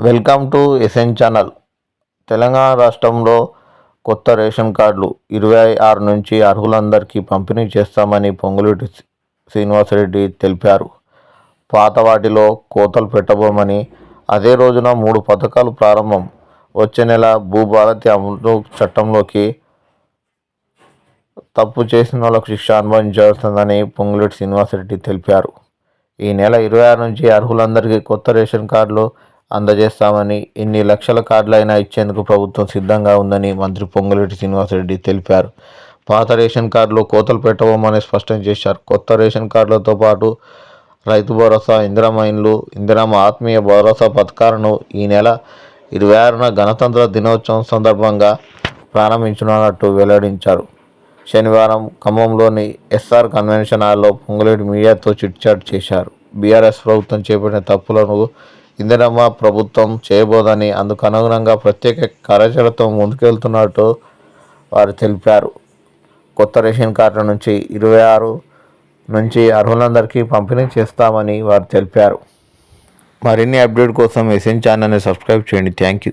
Welcome to SN channel. Telangana రాష్ట్రంలో కొత్త ration కార్డులు ఇరవై ఆరు నుంచి అర్హులందరికీ పంపిణీ చేస్తామని పొంగులేటి శ్రీనివాసరెడ్డి తెలిపారు. పాత వాటిలో కోతలు పెట్టబోమని అదే రోజున మూడు పథకాలు ప్రారంభం. వచ్చే నెల భూభారతి అమలు చట్టంలోకి తప్పు చేసిన వాళ్ళకు శిక్ష అనుభవించాల్సిందని పొంగులేటి శ్రీనివాసరెడ్డి తెలిపారు. ఈ నెల ఇరవై ఆరు నుంచి అర్హులందరికీ కొత్త రేషన్ కార్డులు అందజేస్తామని ఎన్ని లక్షల కార్డులైనా ఇచ్చేందుకు ప్రభుత్వం సిద్ధంగా ఉందని మంత్రి పొంగులేటి శ్రీనివాసరెడ్డి తెలిపారు. పాత రేషన్ కార్డులు కోతలు పెట్టబోమని స్పష్టం చేశారు. కొత్త రేషన్ కార్డులతో పాటు రైతు భరోసా ఇందిరమ్మ ఇండ్లు ఇందిరామ ఆత్మీయ భరోసా పథకాలను ఈ నెల ఇరవై ఆరున గణతంత్ర దినోత్సవం సందర్భంగా ప్రారంభించనున్నట్టు వెల్లడించారు. శనివారం ఖమ్మంలోని ఎస్ఆర్ కన్వెన్షన్ హాల్లో పొంగులేటి మీడియాతో చిట్చాట్ చేశారు. బీఆర్ఎస్ ప్రభుత్వం చేపట్టిన తప్పులను ఇందిరమ్మ ప్రభుత్వం చేయబోదని అందుకు అనుగుణంగా ప్రత్యేక కార్యాచరణతో ముందుకెళ్తున్నట్టు వారు తెలిపారు. కొత్త రేషన్ కార్డుల నుంచి ఇరవై ఆరు నుంచి అర్హులందరికీ పంపిణీ చేస్తామని వారు తెలిపారు. మరిన్ని అప్డేట్ కోసం ఎస్ఎన్ ఛానల్ని సబ్స్క్రైబ్ చేయండి. Thank you.